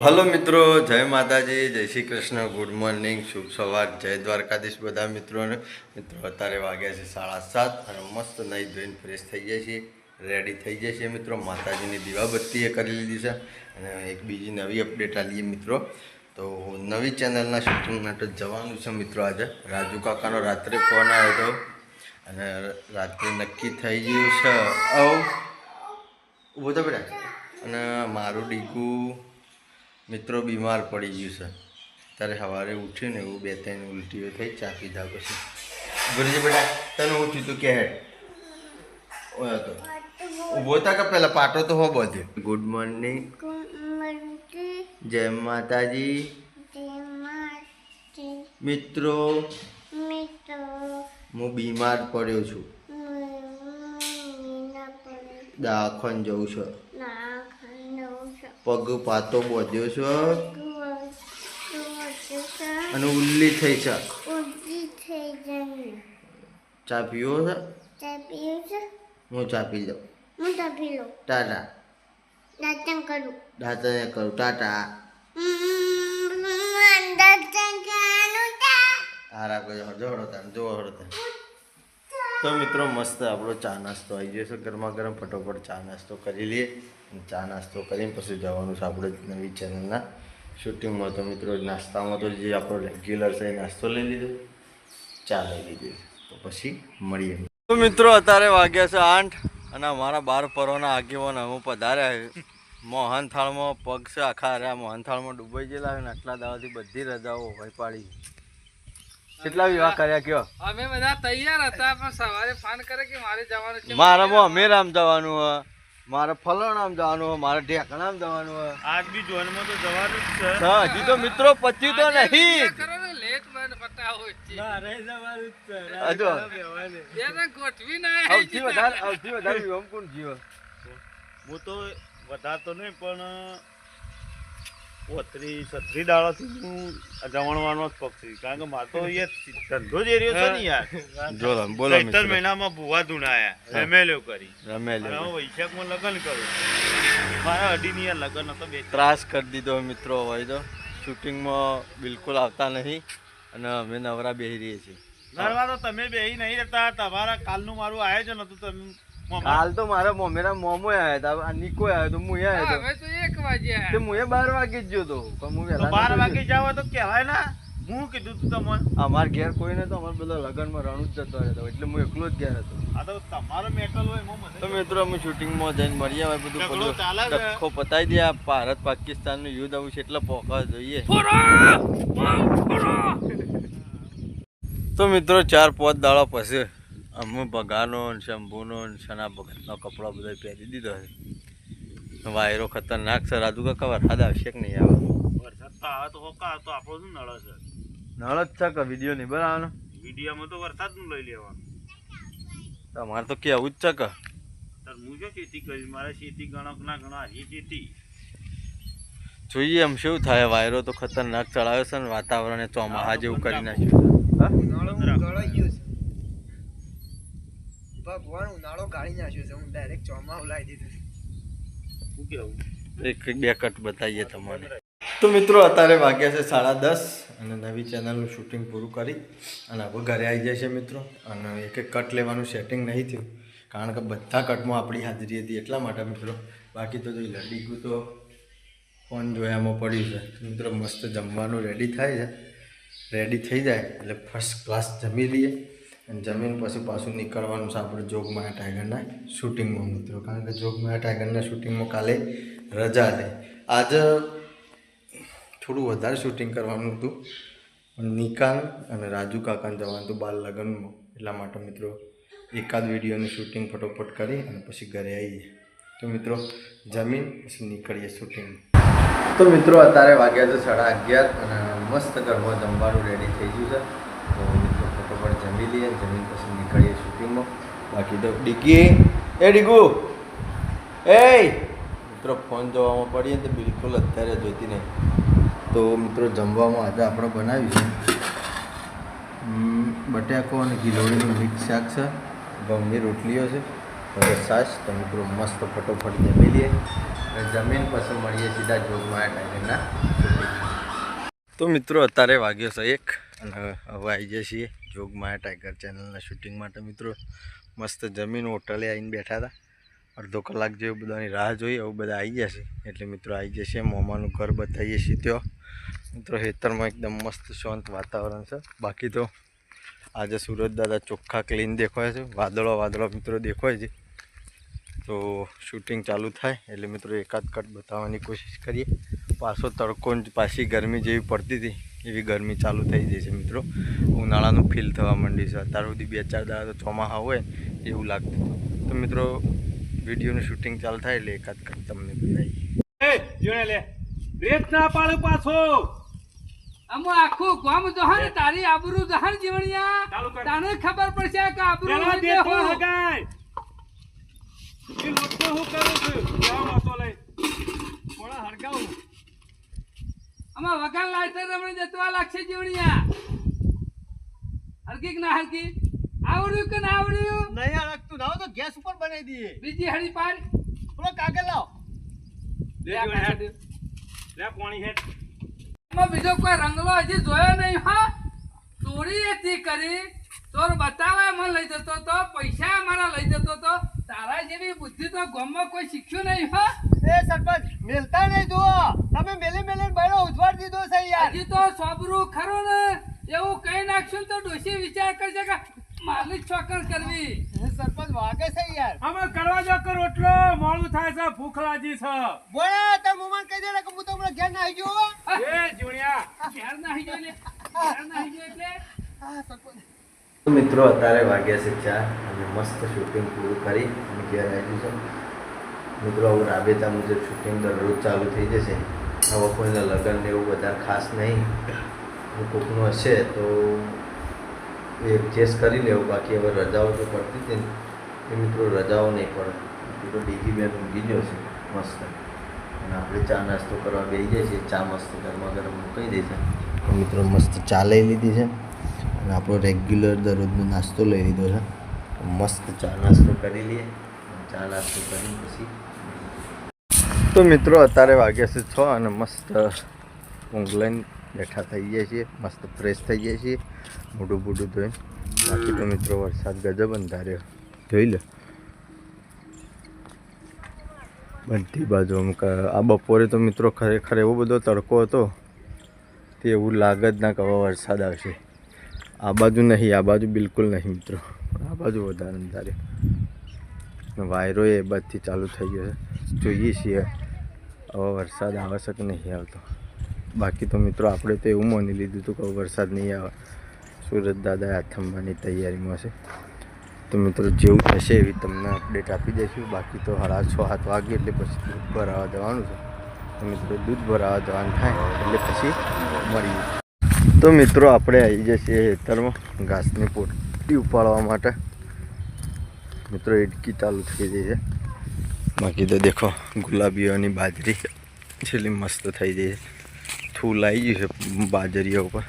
Hello મિત્રો, જય માતાજી, જય શ્રી કૃષ્ણ, ગુડ મોર્નિંગ, શુભ સવાર, જય દ્વારકાધીશ બધા મિત્રોને. મિત્રો, અત્યારે વાગ્યા છે સાડા સાત અને મસ્ત નહીં ધોઈને ફ્રેશ થઈ જાય છે રેડી થઈ જાય છે મિત્રો. માતાજીની દીવાબત્તી એ કરી લીધી છે અને એક બીજી નવી અપડેટ આવીએ મિત્રો. તો નવી ચેનલના શૂટિંગ માટે જવાનું છે મિત્રો આજે. રાજુ કાકાનો રાત્રે ફોન આવ્યો હતો અને રાત્રે નક્કી થઈ ગયું છે. ઓ ઊભો તો બેટા. અને મારું ડીકું મિત્રો બીમાર પડી ગયું છે. ત્યારે સવારે ઉઠ્યું ને એવું બે ત્રણ ઉલટીઓ થઈ ચા પીધા પછી. ગુરુજી બેટા તને હું થયું તું કે હેડ. ઓય તો. ઊભો તા કે પેલા પાટો તો હો બધે ગુડ મોર્નિંગ જય માતાજી. મિત્રો હું બીમાર પડ્યો છું. દાખલ જઉં છું. પગ પાતો બોધ્યો છે? અને ઉલ્લી થઈ છે. ચા પીવો છે? હું ચા પી લઉં. ટાટા. દાંતને કરું. ટાટા. હારા કોઈ જોડો જો હળો તાન તો મિત્રો મસ્ત આપણો ચા નાસ્તો આવી ગયો ગરમા ગરમ ફટોફટ ચા નાસ્તો કરી લઈએ. ચા નાસ્તો કરીને પછી જવાનું છે આપણે નવી ચેનલના શૂટિંગમાં. તો મિત્રો નાસ્તામાં તો જે આપણો રેગ્યુલર છે એ નાસ્તો લઈ લીધો. ચા લઈ લીધી તો પછી મળીએ. તો મિત્રો અત્યારે વાગ્યા છે આઠ અને અમારા બાર પરોના આગેવાન હું પધાર્યા મોહનથાળમાં પગ છે. આખા રહ્યા મોહનથાળમાં ડૂબાઈ ગયેલા અને આટલા દાવાથી બધી રજાઓ હોય પાડી કેટલા વિવાહ કર્યા કયો? અમે બધા તૈયાર હતા પણ સવારે ફોન કરે કે મારે જવાનું છે મારામાં અમેરામ જવાનું હે મારે ફલણામ જવાનું મારે ઢેકણામ જવાનું આજ બી જોનમાં તો જવાનું જ છે. હા, હજી તો મિત્રો પછી તો નહીં. કરો ને લેટ મને પટાવો છે. મારે જવાનું જ છે હજુ. બે ગોઠવી ના સૌથી વધારે સૌથી વધારે વિવમ કોણ જીવ? હું તો વધારતો નહીં પણ પોતરી છત્રી દાડાથી હું જમણવાનો જ પક્ષી કારણ કે મારે તો એ ધંધો જ એરિયો છે ને યાર. જો બોલો ચૈતર મહિનામાં ભૂવા ધૂણાયા. રેમેલ્યો કરી. રમે અને લે હું વૈશાખમાં લગ્ન કર્યું મારા અઢીની યાર લગ્ન હતો બે ત્રાસ કરી દીધો મિત્રો હોય તો. શૂટિંગમાં બિલકુલ આવતા નહીં અને અમે નવરા બેસી રહીએ છીએ. નરવા તો તમે બે નહીં રહેતા. તમારા કાલનું મારું આયોજન હતું તમે મોમાં- કાલ તો મારા મોમેરા મોમો આવ્યા હતા. આ નિકો આવ્યો તો હું આવ્યો હવે તો એક વાગ્યા તો હું બાર વાગે જ ગયો તો. પણ હું વહેલા બાર વાગે. જાવ તો કહેવાય ના. હું કીધું તું તમને. અમાર ઘેર કોઈ નતો અમારે બધો લગ્નમાં રણું જ જતો રહેતો એટલે હું એકલો જ ઘેર હતો. આ તો તમારો મેટલ હોય તો મિત્રો અમે શૂટિંગમાં જઈને મળીએ હવે બધું બધું ચાલે પતાવી દે આ ભારત પાકિસ્તાનનું યુદ્ધ આવું છે એટલે પોકા જોઈએ. તો મિત્રો ચાર પાંચ દાડા પછી અમે ભગાનો શંભુનો શના સના ભગતનો કપડાં બધા પહેરી દીધો છે. વાયરો ખતરનાક છે રાજુ કાકા વરસાદ આવશે કે નહીં આવે? વરસાદ તો આવે તો હોકા તો આપણો શું નળ છે નળ જ છે કે વીડિયો નહીં બનાવવાનો? વિડીયામાં તો વરસાદનું લઈ લેવાનું. તમારે તો કેવું જ છે કે. તાર હું જો ખેતી કરી મારે ખેતી ગણક ના ગણા ખેતી જોઈએ એમ શું થાય વાયરો તો ખતરનાક ચડાવ્યો છે ને વાતાવરણ એ ચોમાહા જેવું કરી નાખ્યું છે? ભગવાન ઉનાળો કાઢી નાખ્યો છે. હું ડાયરેક્ટ ચોમાહું લાવી દીધું એક, બે કટ બતાવીએ તમને. તો મિત્રો, અત્યારે વાગ્યા છે સાડા દસ અને નવી ચેનલનું શૂટિંગ પૂરું કરી અને હવે ઘરે આવી જાય છે મિત્રો. અને એક એક કટ લેવાનું સેટિંગ નહીં થયું. કારણ કે બધા કટમાં આપણી હાજરી હતી એટલા માટે મિત્રો. બાકી તો જોઈ લડી ગયું તો ફોન જોયામાં પડ્યું છે. મિત્રો, મસ્ત જમવાનું રેડી થાય છે. રેડી થઈ જાય, એટલે ફર્સ્ટ ક્લાસ જમી લઈએ. અને જમીન પછી પાછું નીકળવાનું છે આપણે જોગમાયા ટાઈગરના શૂટિંગમાં મિત્રો. કારણ કે જોગમાયા ટાઈગરના શૂટિંગમાં કાલે રજા લે આજે થોડું વધારે શૂટિંગ કરવાનું હતું. પણ નિકાલ અને રાજુ કાકાને જવાનું હતું બાલ લગ્નમાં. એટલા માટે મિત્રો એકાદ વિડીયોનું શૂટિંગ ફટોફટ કરી અને પછી ઘરે આવીએ. તો મિત્રો, જમીન પછી નીકળીએ શૂટિંગ. તો મિત્રો, અત્યારે વાગ્યા છે સાડા અગિયાર અને મસ્ત ઘરમાં જમવાનું રેડી થઈ ગયું છે. જમી લઈએ જમીન પછી નીકળીએ શૂટિંગમાં. બાકી તો ડીકી, એ ડીકુ એ મિત્રો, ફોન જોવામાં પડીએ તો બિલકુલ અત્યારે જોઈતી નહીં. તો મિત્રો, જમવામાં આજે આપણે બનાવ્યું છે બટાકો અને ગિલોડીનું મિક્સ શાક છે. ગમની રોટલીઓ છે વગર સાસ, તો મિત્રો, મસ્ત ફટોફટ જમી લઈએ. અને જમીન પછી મળીએ સીધા જોગમાં ટાઈમના તો મિત્રો, અત્યારે વાગ્યો છે એક. અને હવે આવી જઈએ છીએ જોગમાયા ટાઈગર ચેનલના શૂટિંગ માટે. મિત્રો, મસ્ત જમીન હોટલે આવીને બેઠા હતા. અડધો કલાક જેવું બધાની રાહ જોઈ એવું બધા આવી જશે એટલે મિત્રો આવી જશે મોમાનું ઘર બતાવીએ છીએ ત્યાં. મિત્રો, ખેતરમાં એકદમ મસ્ત શાંત વાતાવરણ છે. બાકી તો આજે સુરત દાદા ચોખ્ખા ક્લીન દેખાય છે. વાદળો વાદળો મિત્રો દેખાય છે. તો શૂટિંગ ચાલુ થાય. એટલે મિત્રો, એકાદ કટ બતાવવાની કોશિશ કરીએ. પાછો તડકો પાછી ગરમી જેવી પડતી હતી. એવી ગરમી ચાલુ થઈ જાય છે મિત્રો. ઉનાળાનું ફીલ થવા માંડી છે. અત્યાર સુધી બે ચાર દાડા તો ચોમાસા હોય એવું લાગતું હતું. તો મિત્રો વિડીયોનું શૂટિંગ ચાલુ થાય એટલે એકાદ કટ તમને બતાવી રેત ના પાડો પાછો. અમો આખું ગામ દોહન તારી આબરૂ જીવણિયા. ચાલુ ખબર પડશે કે આબરૂ દેખો હું. હગાય. એ લોકો હું કરું છું? વાતો લઈ. હરગાવું. આમાં વગાન લાઈટર રમણી જતવા લાગશે જીવણિયા. હરકી કે ના હરકી આવડ્યું કે ના આવડ્યું? નહીં અડકતું ના તો ગેસ ઉપર બનાવી દઈએ. બીજી હળી પાર થોડો કાગળ લાવ. લે પાણી હેડ આમાં બીજો કોઈ રંગલો હજી જોયો નહીં હા? ચોરી એથી કરી ચોર બતાવે મને લઈ જતો તો પૈસા મારા લઈ જતો તો તારા જેવી બુદ્ધિ તો ગામમાં કોઈ શીખ્યું નહીં હા? એ સરપંચ મેલતા નહીં જુઓ. તમે મેલે મેલે બૈરો ઉજવાડ દીધો છે યાર. હજી તો સોબરું ખરો ને? એવું કઈ નાખશું તો ડોશી વિચાર કરશે કે માલિક ચોકર કરવી. સરપંચ વાગે છે યાર. અમે કરવા જો કે રોટલો મોડું થાય છે ભૂખ લાગી છે. બોલા મોમાન કહી દે કે હું તો હમણાં ઘેર ના ગયો એ જીવણિયા ક્યારે નાહી ગયો લે ક્યારે નાહી ગયો એટલે? તો મિત્રો અત્યારે વાગ્યા છે ચાર અને મસ્ત શૂટિંગ પૂરું કરી અને ઘેર આવ્યું છે મિત્રો આવું રાબેતા મુજબ શૂટિંગ દરરોજ ચાલુ થઈ જશે. આવા કોઈના લગ્ન ને એવું વધારે ખાસ નહીં. કોકનું હશે તો એ એડજસ્ટ કરી લેવું. બાકી હવે રજાઓ જો પડતી હતી ને એ મિત્રો રજાઓ નહીં પડે. તો ડીગી બેન ઊંઘી ગયો છે. મસ્ત. અને આપણે ચા નાસ્તો કરવા બેસી જઈએ છીએ. ચા મસ્ત ગરમા ગરમ મૂકી દે છે. મિત્રો, મસ્ત ચા લઈ લીધી છે. અને આપણો રેગ્યુલર દરરોજનો નાસ્તો લઈ લીધો છે. મસ્ત ચા નાસ્તો કરી લઈએ. ચા નાસ્તો કરી પછી તો મિત્રો અત્યારે વાગ્યા છે છ અને મસ્ત ઊંઘ લઈને બેઠા થઈ ગયા છીએ, મસ્ત ફ્રેશ થઈ ગયા છીએ, મોઢું બૂઢું ધોઈને. બાકી તો મિત્રો વરસાદ ગજબ અંધાર્યો. જોઈ લો. બધી બાજુ આમ ક- આ બપોરે તો મિત્રો ખરેખર એવો બધો તડકો હતો તે એવું લાગે જ ના કે વરસાદ આવશે. આ બાજુ નહીં, આ બાજુ બિલકુલ નહીં મિત્રો. આ બાજુ વધારે અંધારે વાયરો એ બાજથી ચાલુ થઈ ગયો છે. જોઈએ છીએ. હવે વરસાદ આવે છે કે નહીં આવતો બાકી તો મિત્રો આપણે તો એવું માની લીધું હતું કે વરસાદ નહીં આવે. સુરત દાદા હાથ આથમવાની તૈયારીમાં છે. તો મિત્રો જેવું થશે એવી તમને અપડેટ આપી દઈશું. બાકી તો સાડા છ સાત વાગે એટલે પછી દૂધ ભરાવા જવાનું છે. તો મિત્રો દૂધ ભરાવા જવાનું થાય એટલે પછી મળીએ. તો મિત્રો આપણે આવી જઈએ ખેતરમાં ઘાસની પોટી ઉપાડવા માટે. મિત્રો ઇટકી ચાલુ થઈ ગઈ છે. બાકી તો દેખો, ગુલાબીઓની બાજરી છેલ્લી મસ્ત થઈ ગઈ છે. થૂલ આવી ગયું છે બાજરીઓ ઉપર.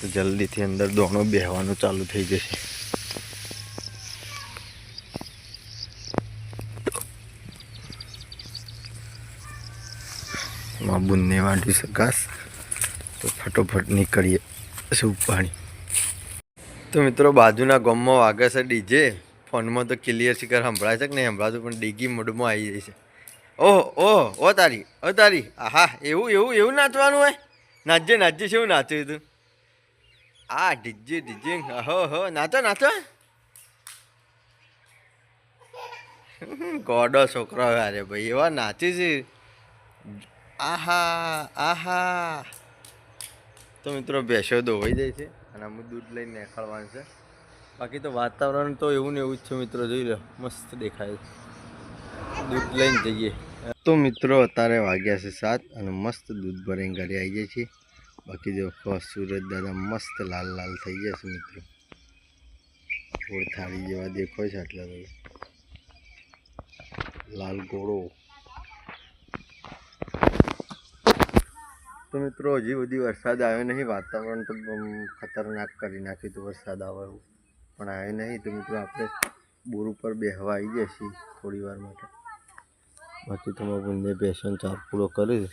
તો જલ્દીથી અંદર દોણો બેહવાનું ચાલુ થઈ જશે. એમાં બુનને વાંટી શકાશ તો ફટોફટ નીકળીએ. શું પાણી. તો મિત્રો, બાજુના ગામમાં વાગે છે ડીજે. ફોનમાં તો ક્લિયર સ્પીકર સંભળાય છે કે નહીં સંભળાતું, પણ ડીગી મૂડમાં આવી જાય છે. ઓહ ઓહ, ઓ તારી ઓ તારી. આહા, એવું એવું એવું નાચવાનું હોય? નાચજે નાચજે છે એવું નાચ્યું તું? આ ડીજે ડીજે, હો હો, નાચો નાચો. ગોડો છોકરો અરે ભાઈ, એવા નાચી છે. આહા આહા. તો મિત્રો ભેંસો દોવાઈ જાય છે અને અમુક દૂધ લઈને નેખાડવાનું છે. બાકી તો વાતાવરણ તો એવું ને એવું જ છે મિત્રો, જોઈ લો, મસ્ત દેખાય દૂધ લઈને જઈએ. તો મિત્રો, અત્યારે વાગ્યા છે સાત અને મસ્ત દૂધ ભરીને ઘરે આવી જાય છે બાકી જો સુરત દાદા મસ્ત લાલ લાલ થઈ છે મિત્રો. થાળી જેવા દેખાય છે આટલા તો લાલ ગોળો. તો મિત્રો, હજી બધી વરસાદ આવ્યો નહીં. વાતાવરણ તો ખતરનાક કરી નાખ્યું હતું, વરસાદ આવે એવું. પણ આવે નહીં તો મિત્રો આપણે બોર ઉપર બેહવા આવી જશે થોડી વાર માટે. બાકી તો મારા બંને બેસન ચાર પૂરો કરી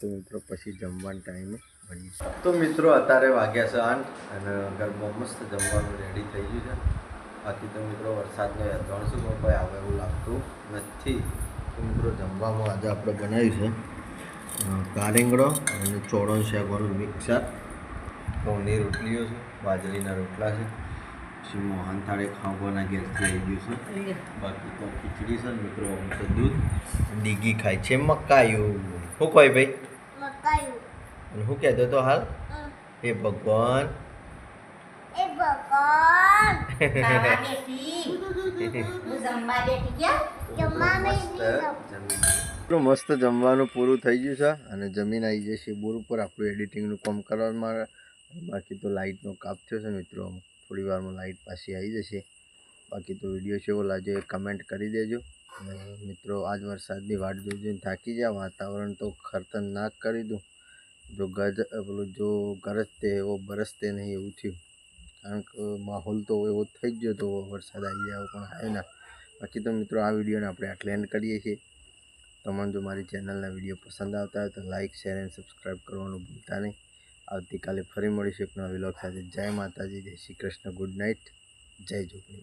તો મિત્રો પછી જમવાના ટાઈમે મળીએ. તો મિત્રો અત્યારે વાગ્યા છે આઠ અને ઘરમાં મસ્ત જમવાનું રેડી થઈ ગયું છે. બાકી તો મિત્રો વરસાદનો શું પણ કોઈ આવે એવું લાગતું નથી. તો મિત્રો જમવામાં આજે આપણે બનાવ્યું છે કારીંગડો અને ચોળણ શાકવાળું મિક્સર. ઘઉંની રોટલીઓ છે બાજરીના રોટલા છે પછી મોહન થાળે ખાવાના ગેસથી આવી ગયું છે. બાકી તો ખીચડી છે મિત્રો તો દૂધ ડીગી ખાય છે મકાયું. શું કહે ભાઈ? અને શું કહેતો તો હાલ? હે ભગવાન. એ ભગવાન. જમવા તો મસ્ત જમવાનું પૂરું થઈ ગયું છે અને જમીન આવી જશે બોર ઉપર. આપણું એડિટિંગનું કામ કરવામાં બાકી તો લાઇટનો કાપ થયો છે મિત્રો. થોડી વારમાં લાઇટ પાછી આવી જશે. બાકી તો વીડિયો છે લાગ્યો એ કમેન્ટ કરી દેજો. અને મિત્રો, આજ વરસાદની વાટ જોઈ જોઈને થાકી જાય વાતાવરણ તો ખતરનાક કરી દઉં. જો ગજ પેલું જો ગરજતે એવો બરસતે નહીં એવું થયું. કારણ કે માહોલ તો એવો થઈ ગયો તો વરસાદ આવી જાય પણ આવે ના. બાકી તો મિત્રો, આ વિડીયોને આપણે આટલે એન્ડ કરીએ છીએ. તમને જો મારી ચેનલના વીડિયો પસંદ આવતા હોય તો લાઇક શેર એન્ડ સબસ્ક્રાઈબ કરવાનું ભૂલતા નહીં. આવતીકાલે ફરી મળીશું એક નવા વ્લોગ સાથે. જય માતાજી, જય શ્રી કૃષ્ણ. Good night. જય જોગણી